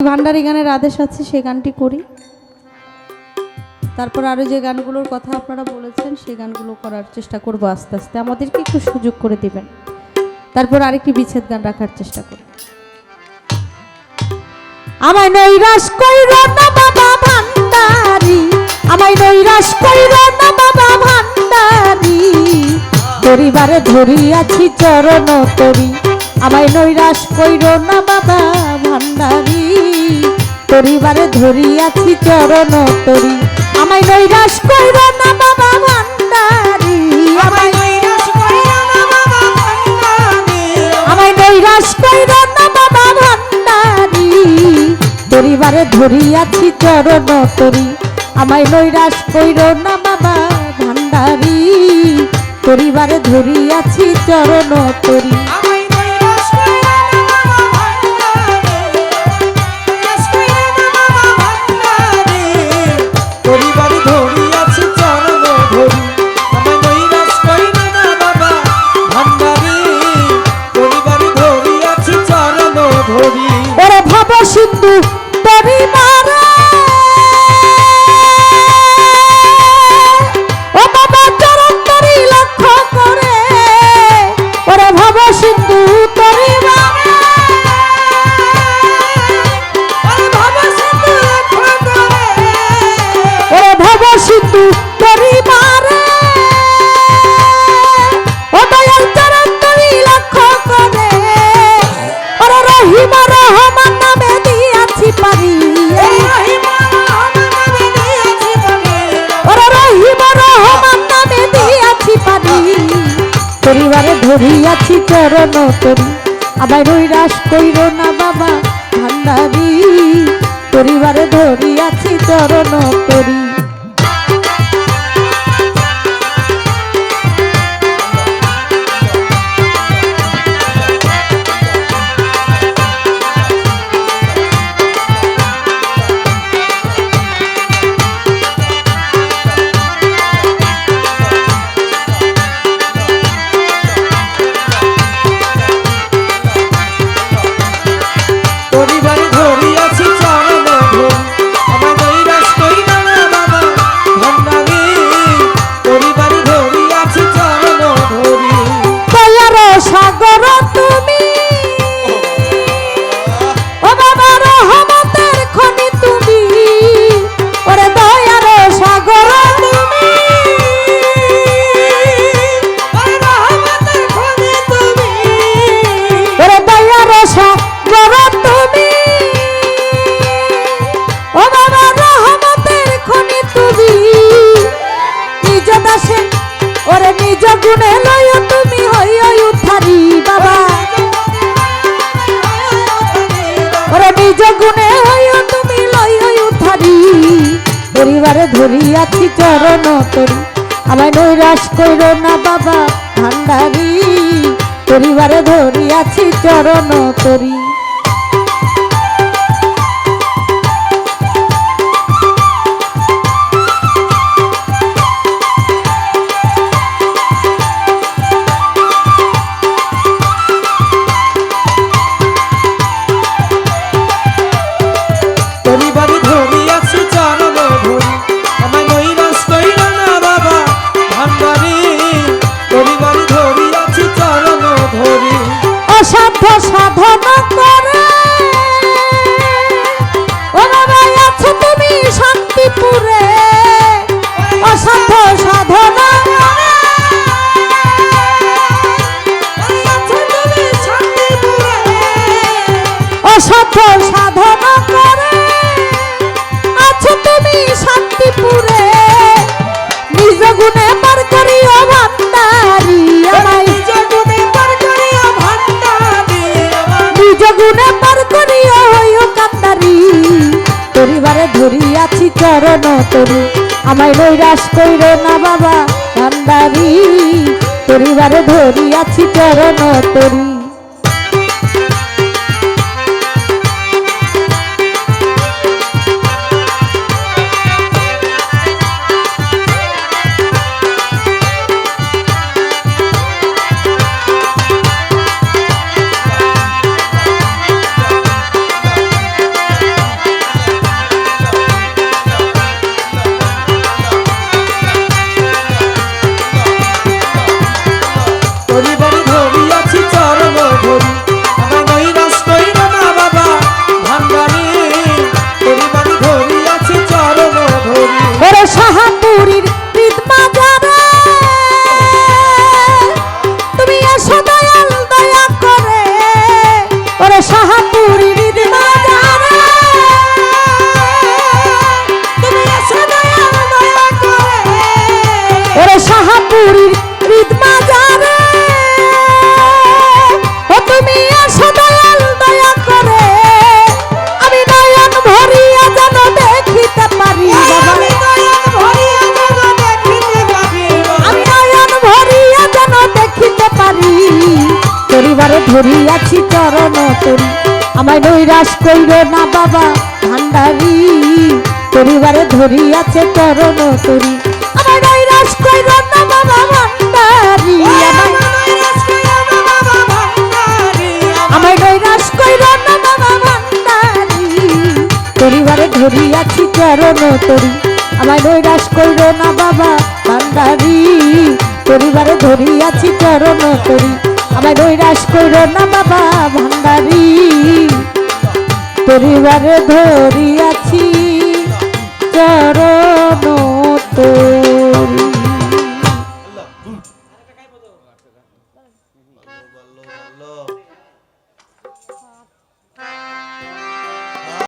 ভান্ডারি গানের আদেশ আছে, সে গানটি করি। তারপর আরও যে গানগুলোর কথা আপনারা বলেছেন সেই গানগুলো করার চেষ্টা করব আস্তে আস্তে। আমাদেরকে একটু সুযোগ করে দিবেন। তারপর আরেকটি বিচ্ছেদ গান রাখার চেষ্টা করব আমায় নৈরাশ কইর না বাবা ভান্ডারি, আমায় নৈরাশ কইর না বাবা ভান্ডারি। পরিবারে ধরিয়াছি চরণ তরি আমায় নৈরাশ কইর না বাবা ভান্ডারি। পরিবারে ধরিয়াছি চরণ তরি। আমায় নৈরাশ কইর না বাবা ভান্ডারি। আমায় আমায় নৈরাশ কইর না বাবা ভান্ডারি। পরিবারে ধরিয়াছি চরণ তরি। আমায় নৈরাশ কইর না বাবা ভান্ডারি। পরিবারে ধরিয়াছি চরণ তরি। পরিবারে ধরিয়াছি চরণ তরি। আবার রাস কইর না বাবা ভান্ডারি পরিবারে ধরিয়াছি চরণ তরি। পরিবারে ধরিয়াছি চরণ তরি। আমায় নৈরাশ কইর না বাবা ভান্ডারি। পরিবারে ধরিয়াছি চরণ তরি। অসাধ্য সাধন করে। আছো তুমি শান্তিপুরে। নিজ গুণে পার করিও ভান্ডারি আমায়। নিজ গুণে পার করিও হইও কান্দারি। পরিবারে ধরিয়াছি চরণ তরু। আমায় নৈরাশ কইর না বাবা কান্দারি পরিবারে ধরিয়াছি চরণ তরু। চরণ তরি আমায় নৈরাশ কইর না বাবা ভান্ডারি। পরিবারে ধরিয়াছে চরণ তরি আমায় নৈরাশ কইর না বাবা ভান্ডারি। আমায় নৈরাশ কইর না বাবা ভান্ডারি। পরিবারে ধরিয়াছি চরণ তরি আমায় নৈরাশ কইর না বাবা ভান্ডারি। পরিবারে ধরিয়াছি চরণ তরি আমায় নৈরাশ কইর না বাবা ভান্ডারি। পরিবারে ধরিয়াছি চরণ